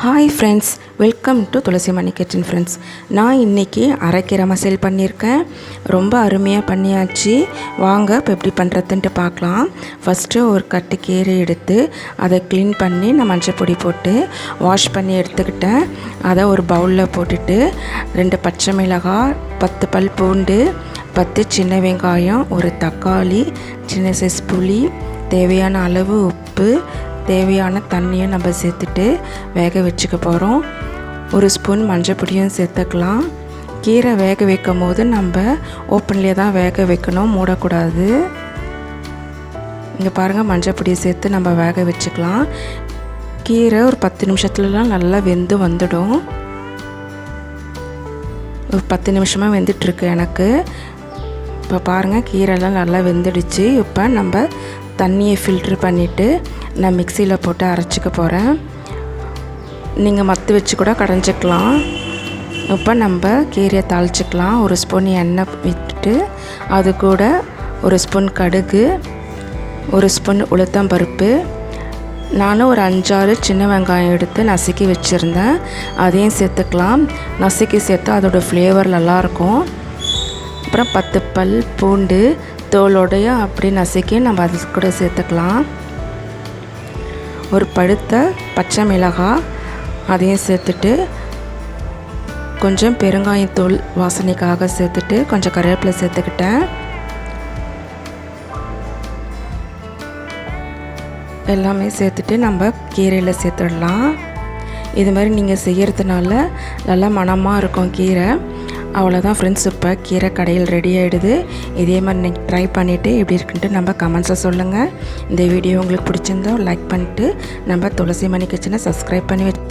Hi friends welcome to Tulasi Mani kitchen friends நான் இன்றைக்கி அரைக்கீரை மசால் பண்ணியிருக்கேன். ரொம்ப அருமையாக பண்ணியாச்சு. வாங்க இப்போ எப்படி பண்ணுறதுன்ட்டு பார்க்கலாம். ஃபஸ்ட்டு ஒரு கட்டு கீரை எடுத்து அதை க்ளீன் பண்ணி நான் மஞ்சள் பொடி போட்டு வாஷ் பண்ணி எடுத்துக்கிட்டேன். அதை ஒரு பவுலில் போட்டுட்டு ரெண்டு பச்சை மிளகாய் பத்து பல் பூண்டு பத்து சின்ன வெங்காயம் ஒரு தக்காளி சின்ன சைஸ் புளி தேவையான அளவு உப்பு தேவையான தண்ணியை நம்ம சேர்த்துட்டு வேக வச்சுக்க போகிறோம் ஒரு ஸ்பூன் மஞ்சள் பொடியும் சேர்த்துக்கலாம். கீரை வேக வைக்கும் போது நம்ம ஓப்பன்லேயே தான் வேக வைக்கணும் மூடக்கூடாது. இங்கே பாருங்கள் மஞ்சள் பொடியை சேர்த்து நம்ம வேக வச்சுக்கலாம். கீரை ஒரு பத்து நிமிஷத்துலலாம் நல்லா வெந்து வந்துடும். ஒரு பத்து நிமிஷமாக வெந்துட்டுருக்கு எனக்கு. இப்போ பாருங்கள் கீரைலாம் நல்லா வெந்துடுச்சு. இப்போ நம்ம தண்ணியை ஃபில்ட்ரு பண்ணிவிட்டு நான் மிக்சியில் போட்டு அரைச்சிக்க போகிறேன் நீங்கள் மத்து வச்சு கூட கடைஞ்சிக்கலாம். இப்போ நம்ம கீரையை தாளிச்சிக்கலாம். ஒரு ஸ்பூன் எண்ணெய் விட்டுட்டு அது கூட ஒரு ஸ்பூன் கடுகு ஒரு ஸ்பூன் உளுத்தம்பருப்பு நானும் ஒரு அஞ்சாறு சின்ன வெங்காயம் எடுத்து நசுக்கி வச்சுருந்தேன். அதையும் சேர்த்துக்கலாம். நசுக்கி சேர்த்து அதோடய ஃப்ளேவர் நல்லாயிருக்கும் அப்புறம் பத்து பல் பூண்டு தோலோடைய அப்படி நசுக்கி நம்ம அது கூட சேர்த்துக்கலாம். ஒரு பழுத்த பச்சை மிளகாய் அதையும் சேர்த்துட்டு கொஞ்சம் பெருங்காயத்தூள் வாசனைக்காக சேர்த்துட்டு கொஞ்சம் கருவேப்பிலை சேர்த்துக்கிட்டேன். எல்லாமே சேர்த்துட்டு நம்ம கீரையில் சேர்த்துடலாம். இது மாதிரி நீங்கள் செய்கிறதுனால நல்லா மணமாக இருக்கும் கீரை. அவ்வளோதான் ஃப்ரெண்ட்ஸ் இப்போ கீரை கடையில் ரெடி ஆகிடுது இதே மாதிரி நீங்கள் ட்ரை பண்ணிவிட்டு எப்படி இருக்குன்ட்டு நம்ம கமெண்ட்ஸை சொல்லுங்கள் இந்த வீடியோ உங்களுக்கு பிடிச்சிருந்தோ லைக் பண்ணிட்டு நம்ம துளசி மணி கிச்சனை சப்ஸ்கிரைப் பண்ணி வச்சு